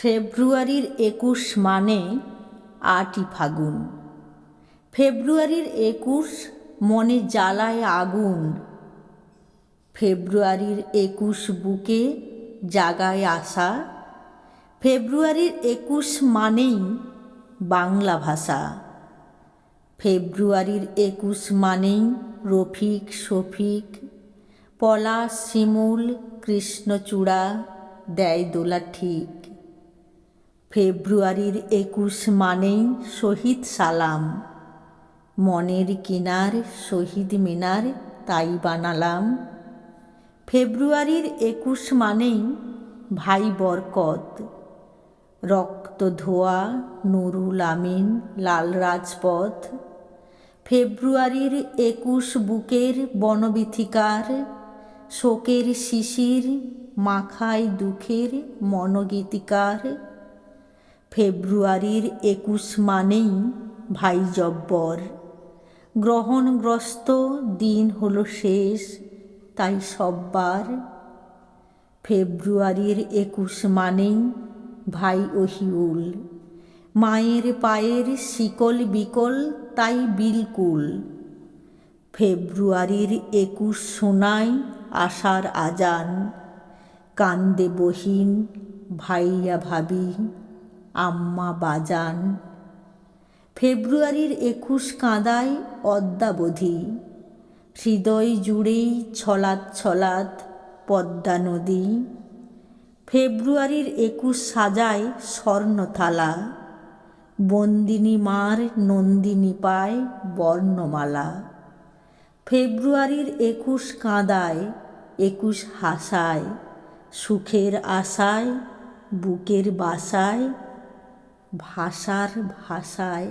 ফেব্রুয়ারির একুশ মানে আটই ফাগুন। ফেব্রুয়ারির একুশ মনে জ্বালায় আগুন। ফেব্রুয়ারির একুশ বুকে জাগায় আশা। ফেব্রুয়ারির একুশ মানেই বাংলা ভাষা। ফেব্রুয়ারির একুশ মানেই রফিক, শফিক, পলাশ, শিমুল, কৃষ্ণচূড়া দেয় দোলা ঠিক। ফেব্রুয়ারির একুশ মানেই শহীদ সালাম। মনের কিনার শহীদ মিনার তাই বানালাম। ফেব্রুয়ারির একুশ মানেই ভাই বরকত। রক্ত ধোয়া, নুরুল আমিন, লাল রাজপথ। ফেব্রুয়ারির একুশ বুকের বনবিথিকার, শোকের শিশির, মাখায় দুঃখের মনোগীতিকার। ফেব্রুয়ারির একুশ মানেই ভাই জব্বর গ্রহণগ্রস্ত দিন হলো শেষ, তাই সববার। ফেব্রুয়ারির একুশ মানেই ভাই ওহিউল মায়ের পায়ের শিকল বিকল, তাই বিলকুল। ফেব্রুয়ারির একুশ শোনায় আশার আজান। কান্দে বহিন ভাইয়া ভাবি। আম্মা বাজান। ফেব্রুয়ারির একুশ কাঁদায় অদ্যাবধি। হৃদয় জুড়েই ছলাৎ ছলাৎ পদ্মা নদী। ফেব্রুয়ারির একুশ সাজায় স্বর্ণথালা। বন্দিনী মার নন্দিনী পায় বর্ণমালা। ফেব্রুয়ারির একুশ কাঁদায় একুশ হাসায়, সুখের আশায়, বুকের বাসায় ভাষার ভাষায়